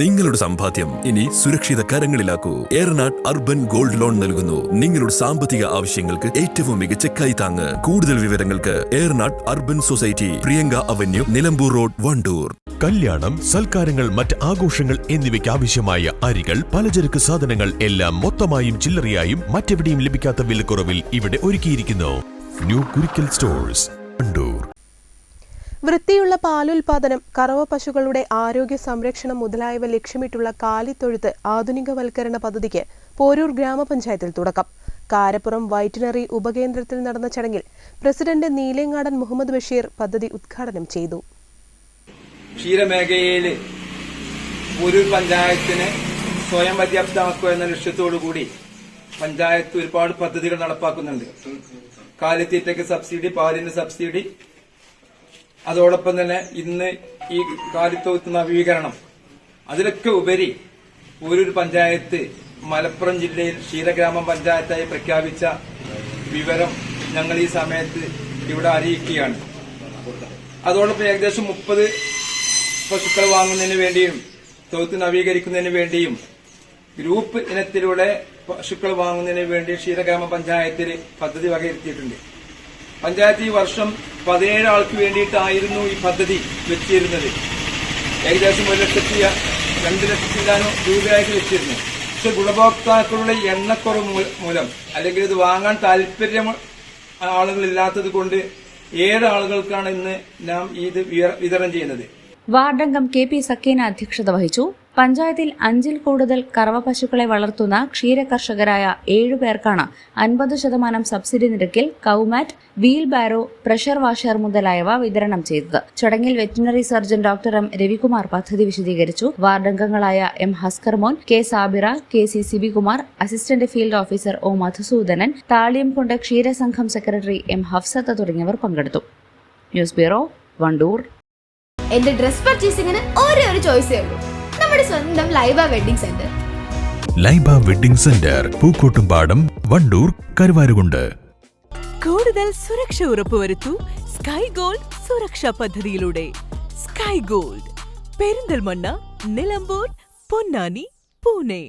നിങ്ങളുടെ സമ്പാദ്യം ഇനി സുരക്ഷിത കരങ്ങളിലാക്കൂ. ഏറനാട് അർബൻ ഗോൾഡ് ലോൺ നൽകുന്നു. നിങ്ങളുടെ സാമ്പത്തിക ആവശ്യങ്ങൾക്ക് ഏറ്റവും മികച്ച കൈത്താങ്ങ് കൂടുതൽ വിവരങ്ങൾക്ക് Eranad urban society Priyanka avenue Nilambur road Wandoor. കല്യാണം സൽക്കാരങ്ങൾ മറ്റ് ആഘോഷങ്ങൾ എന്നിവയ്ക്ക് ആവശ്യമായ അരികൾ പലചരക്ക് സാധനങ്ങൾ എല്ലാം മൊത്തമായും ചില്ലറയായും മറ്റെവിടെയും ലഭിക്കാത്ത വിലക്കുറവിൽ ഇവിടെ ഒരുക്കിയിരിക്കുന്നു. New Kurikkal stores. വൃത്തിയുള്ള പാലുൽപാദനം കറവ പശുക്കളുടെ ആരോഗ്യ സംരക്ഷണം മുതലായവ ലക്ഷ്യമിട്ടുള്ള കാലിത്തൊഴുത്ത് ആധുനികവൽക്കരണ പദ്ധതിക്ക് പോരൂർ ഗ്രാമപഞ്ചായത്തിൽ തുടക്കം. കാരപ്പുറം വൈറ്റിനറി ഉപകേന്ദ്രത്തിൽ നടന്ന ചടങ്ങിൽ പ്രസിഡന്റ് നീലേങ്ങാടൻ മുഹമ്മദ് ബഷീർ പദ്ധതി ഉദ്ഘാടനം ചെയ്തു. ക്ഷീരമേഖലയിൽ പോരൂർ പഞ്ചായത്തിന് സ്വയം പര്യാപ്തമാക്കുക എന്ന ലക്ഷ്യത്തോടുകൂടി പഞ്ചായത്ത് ഒരുപാട് പദ്ധതികൾ നടപ്പാക്കുന്നുണ്ട്. കാലിത്തീറ്റയ്ക്ക് സബ്സിഡി പാലിന് സബ്സിഡി അതോടൊപ്പം തന്നെ ഇന്ന് ഈ കാലിത്തോത്ത് നവീകരണം. അതിലൊക്കെ ഉപരി ഒരു പഞ്ചായത്ത് മലപ്പുറം ജില്ലയിൽ ക്ഷീരഗ്രാമ പഞ്ചായത്തായി പ്രഖ്യാപിച്ച വിവരം ഞങ്ങൾ ഈ സമയത്ത് ഇവിടെ അറിയിക്കുകയാണ്. അതോടൊപ്പം ഏകദേശം മുപ്പത് പശുക്കൾ വാങ്ങുന്നതിന് വേണ്ടിയും തൊഴുത്ത് നവീകരിക്കുന്നതിന് വേണ്ടിയും ഗ്രൂപ്പ് ഇനത്തിലൂടെ പശുക്കൾ വാങ്ങുന്നതിന് വേണ്ടി ക്ഷീരഗ്രാമ പഞ്ചായത്തിൽ പദ്ധതി വകയിരുത്തിയിട്ടുണ്ട്. പഞ്ചായത്ത് ഈ വർഷം പതിനേഴ് ആൾക്ക് വേണ്ടിയിട്ടായിരുന്നു ഈ പദ്ധതി വെച്ചിരുന്നത്. ഏകദേശം ഒരു ലക്ഷത്തി രണ്ട് ലക്ഷത്തിലാനും രൂപയായിട്ട് വെച്ചിരുന്നു. പക്ഷെ ഗുണഭോക്താക്കളുടെ എണ്ണക്കുറവ് മൂലം അല്ലെങ്കിൽ ഇത് വാങ്ങാൻ താല്പര്യം ആളുകളില്ലാത്തത് കൊണ്ട് ഏഴ് ആളുകൾക്കാണ് ഇന്ന് നാം ഇത് വിതരണം ചെയ്യുന്നത്. വാർഡംഗം കെ പി സക്കീന അധ്യക്ഷത വഹിച്ചു. പഞ്ചായത്തിൽ അഞ്ചിൽ കൂടുതൽ കറവ പശുക്കളെ വളർത്തുന്ന ക്ഷീര കർഷകരായ ഏഴു പേർക്കാണ് അൻപത് ശതമാനം സബ്സിഡി നിരക്കിൽ cow mat wheel barrow pressure washer മുതലായവ വിതരണം ചെയ്തത്. ചടങ്ങിൽ veterinary surgeon doctor M Ravikumar പദ്ധതി വിശദീകരിച്ചു. വാർഡംഗങ്ങളായ M Haskarmon K Sabira K C Sibikumar assistant field officer O Madhusoodanan താളിയം കൊണ്ട് ക്ഷീരസംഘം സെക്രട്ടറി എം ഹഫ്സത്ത് തുടങ്ങിയവർ പങ്കെടുത്തു. News bureau Wandoor. എന്റെ ഡ്രസ് പർച്ചേസിംഗിന് ഒരേ ഒരു ചോയ്സേ ഉള്ളൂ. നമ്മുടെ സ്വന്തം Laiba wedding centre. Laiba wedding centre Pookkottumpadam Wandoor Karuvarakundu. കൂടുതൽ സുരക്ഷ ഉറപ്പുവരുത്തൂ സ്കൈ ഗോൾഡ് സുരക്ഷാ പദ്ധതിയിലൂടെ. Sky gold Perinthalmanna Nilambur Ponnani Pune.